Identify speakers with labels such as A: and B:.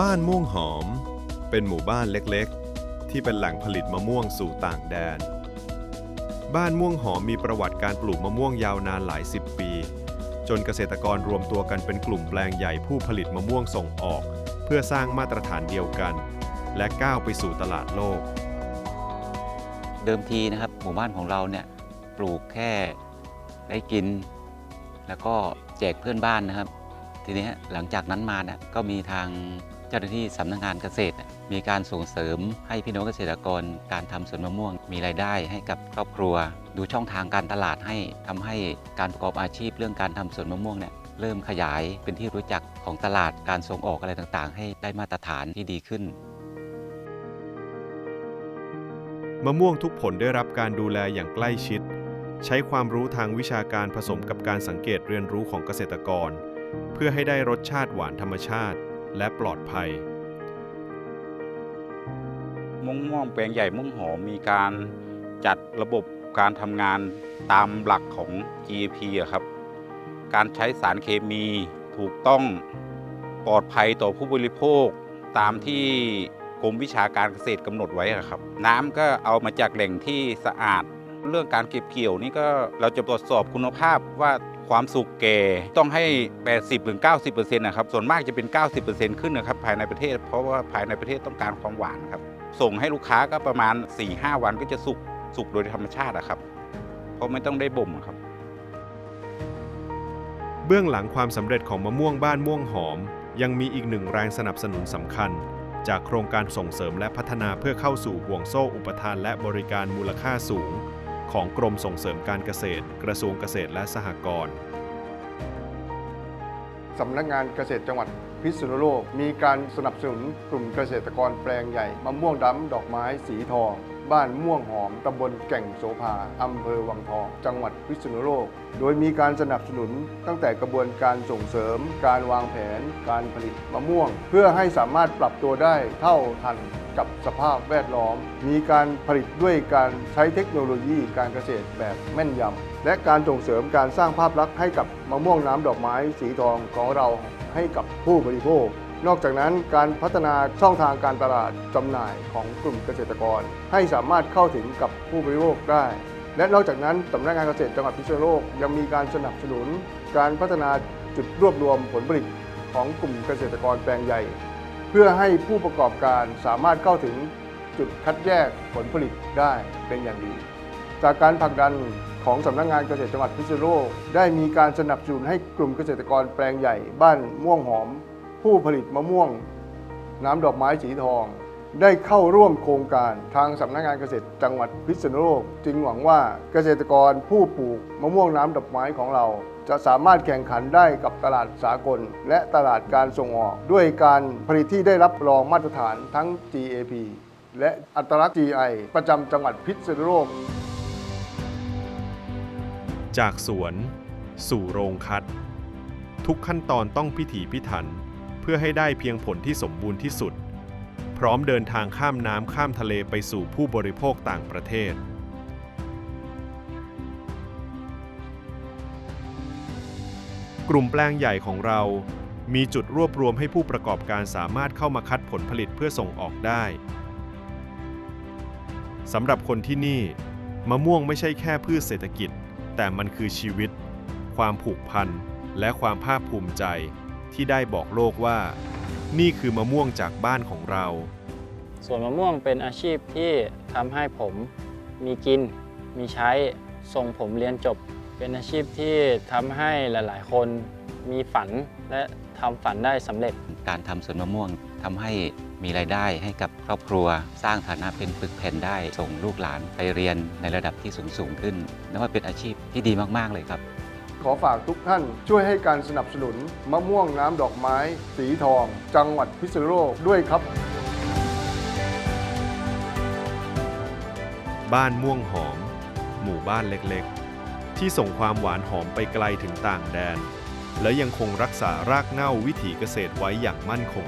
A: บ้านม่วงหอม เป็นหมู่บ้านเล็กๆ ที่เป็นแหล่งผลิตมะม่วงสู่ต่างแดน บ้านม่วงหอมมีประวัติการปลูกมะม่วงยาวนานหลายสิบปี จนเกษตรกรรวมตัวกันเป็นกลุ่มแปลงใหญ่ผู้ผลิตมะม่วงส่งออก เพื่อสร้างมาตรฐานเดียวกัน และก้าวไปสู่ตลาดโลก
B: เดิมทีนะครับหมู่บ้านของเราเนี่ยปลูกแค่ได้กิน แล้วก็แจกเพื่อนบ้านนะครับ ทีนี้หลังจากนั้นมาเนี่ยก็มีทาง จ้าหน้าที่สำนักงานเกษตร มีการส่งเสริมให้พี่น้องเกษตรกร การทำสวนมะม่วง มีรายได้ให้กับครอบครัว ดูช่องทางการตลาดให้ทำให้การประกอบอาชีพเรื่องการทำสวนมะม่วงเนี่ยเริ่มขยายเป็นที่รู้จักของตลาดการส่งออกอะไรต่างๆ ให้ได้มาตรฐานที่ดีขึ้น
A: มะม่วงทุกผลได้รับการดูแลอย่างใกล้ชิด ใช้ความรู้ทางวิชาการผสมกับการสังเกตเรียนรู้ของเกษตรกร เพื่อให้ได้รสชาติหวานธรรมชาติ และปลอดภัย
C: มะม่วงแปลงใหญ่ม่วงหอมมีการจัดระบบการทำงานตามหลักของ GAP อะครับ การใช้สารเคมีถูกต้องปลอดภัยต่อผู้บริโภคตามที่กรมวิชาการเกษตรกำหนดไว้ครับ น้ำก็เอามาจากแหล่งที่สะอาด เรื่องการเก็บเกี่ยวนี่ก็เราจะตรวจสอบคุณภาพว่า ความสุกแก่ต้องให้80-90%ถึง90%นะครับส่วนมากจะเป็น 90%ขึ้นนะครับภายในประเทศ เพราะว่าภายในประเทศต้องการความหวานครับส่งให้ลูกค้าก็ประมาณ 4-5 วันก็จะสุกสุกโดยธรรมชาติอะครับ เพราะไม่ต้องได้บ่มครับ
A: เบื้องหลังความสำเร็จของมะม่วงบ้านม่วงหอม ยังมีอีกหนึ่งแรงสนับสนุนสำคัญ จากโครงการส่งเสริมและพัฒนาเพื่อเข้าสู่ห่วงโซ่อุปทานและบริการมูลค่าสูง ของกรมส่งเสริมการเกษตร กระทรวงเกษตรและสหกรณ์
D: สำนักงานเกษตรจังหวัดพิษณุโลก มีการสนับสนุนกลุ่มเกษตรกรแปลงใหญ่มะม่วงดำดอกไม้สีทอง บ้านม่วงหอมตำบลแก่งโสภาอำเภอวังทอง จังหวัดพิษณุโลก โดยมีการสนับสนุนตั้งแต่กระบวนการส่งเสริม การวางแผน การผลิตมะม่วง เพื่อให้สามารถปรับตัวได้เท่าทันกับสภาพแวดล้อม มีการผลิตด้วยการใช้เทคโนโลยีการเกษตรแบบแม่นยำ และการส่งเสริมการสร้างภาพลักษณ์ให้กับมะม่วงน้ำดอกไม้สีทองของเราให้กับผู้บริโภค นอกจากนั้นการพัฒนาช่องทางการตลาดจำหน่ายของกลุ่มเกษตรกร ให้สามารถเข้าถึงกับผู้บริโภคได้ และนอกจากนั้นสำนักงานเกษตรจังหวัดพิษณุโลกยังมีการสนับสนุน การพัฒนาจุดรวบรวมผลผลิตของกลุ่มเกษตรกรแปลงใหญ่ เพื่อให้ผู้ประกอบการสามารถเข้าถึงจุดคัดแยกผลผลิตได้เป็นอย่างดี จากการผลักดันของสำนักงานเกษตรจังหวัดพิษณุโลกได้มีการสนับสนุนให้กลุ่มเกษตรกรแปลงใหญ่บ้านม่วงหอม ผู้ผลิตมะม่วง น้ำดอกไม้สีทอง ได้เข้าร่วมโครงการทางสำนักงานเกษตรจังหวัดพิษณุโลก จึงหวังว่าเกษตรกรผู้ปลูกมะม่วงน้ำดอกไม้ของเรา จะสามารถแข่งขันได้กับตลาดสากล และตลาดการส่งออก ด้วยการผลิตที่ได้รับรองมาตรฐานทั้ง GAP และอัตลักษณ์ GI ประจำจังหวัดพิษณุโลก
A: จากสวน สู่โรงคัด ทุกขั้นตอนต้องพิถีพิถัน เพื่อให้ได้เพียงผลที่สมบูรณ์ที่สุด พร้อมเดินทางข้ามน้ำข้ามทะเลไปสู่ผู้บริโภคต่างประเทศ กลุ่มแปลงใหญ่ของเรามีจุดรวบรวมให้ผู้ประกอบการสามารถเข้ามาคัดผลผลิตเพื่อส่งออกได้สำหรับคนที่นี่ มะม่วงไม่ใช่แค่พืชเศรษฐกิจ แต่มันคือชีวิต ความผูกพัน และความภาคภูมิใจ ที่ได้บอกโลกว่า นี่คือมะม่วงจากบ้านของเรา
E: สวนมะม่วงเป็นอาชีพที่ทำให้ผมมีกิน มีใช้ ส่งผมเรียนจบ เป็นอาชีพที่ทำให้หลาย ๆ คนมีฝันและทำฝันได้สำเร็จ
B: การทำสวนมะม่วงทำให้มีรายได้ให้กับครอบครัว สร้างฐานะเป็นปึกแผ่นได้ ส่งลูกหลานไปเรียนในระดับที่สูงสูงขึ้นนับว่าเป็นอาชีพที่ดีมาก ๆ เลยครับ
D: ขอฝากทุกท่านช่วยให้การสนับสนุนมะม่วงน้ำดอกไม้ สีทอง จังหวัดพิษณุโลกด้วยครับ
A: บ้านม่วงหอม หมู่บ้านเล็กๆ ที่ส่งความหวานหอมไปไกลถึงต่างแดน และยังคงรักษารากเหง้าวิถีเกษตรไว้อย่างมั่นคง